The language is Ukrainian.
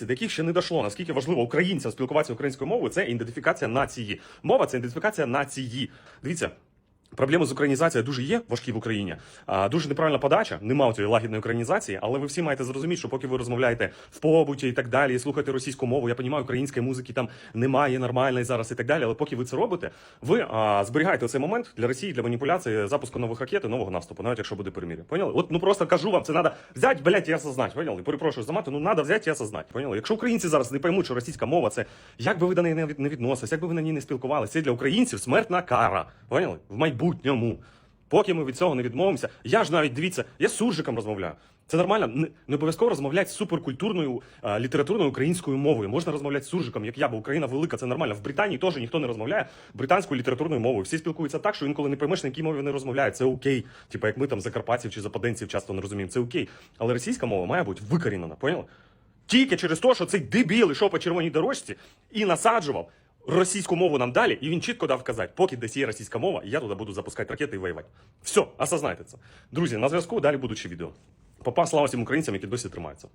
до яких ще не дійшло, наскільки важливо українцям спілкуватися українською мовою, це ідентифікація нації. Мова це ідентифікація нації. Дивіться. Проблеми з українізацією дуже є важкі в Україні. А, дуже неправильна подача, нема цієї лагідної українізації, але ви всі маєте зрозуміти, що поки ви розмовляєте в побуті і так далі, і слухаєте російську мову, я розумію, української музики там немає нормальної зараз і так далі. Але поки ви це робите, ви а, зберігаєте цей момент для Росії для маніпуляції запуску нових ракет і нового наступу, навіть якщо буде перемір'я. Поняли? От ну просто кажу вам, це треба взяти, блядь, і осознати. Поняли? Перепрошую за мати, ну треба взяти і осознати. Поняли? Якщо українці зараз не поймуть, що російська мова це як би ви до неї не відносились, як би ви на ній не спілкувалися, це для українців смертна кара. Поняли? В майбутньому. Поки ми від цього не відмовимося, я ж навіть дивіться, я з суржиком розмовляю. Це нормально, не, обов'язково розмовляти з суперкультурною а, літературною українською мовою. Можна розмовляти з суржиком, як я, бо Україна велика, це нормально. В Британії теж ніхто не розмовляє британською літературною мовою. Всі спілкуються так, що інколи не поймеш, на якій мові вони розмовляють. Це окей. Типа як ми там закарпатців чи западенців часто не розуміємо. Це окей. Але російська мова має бути викорінена, поняли? Тільки через те, що цей дебіл йшов по червоній дорожці і насаджував російську мову нам далі, і він чітко дав казати, поки десь є російська мова, я туди буду запускати ракети і воювати. Все, осознайте це. Друзі, на зв'язку далі будуть ще відео. Попа слава всім українцям, які досі тримаються.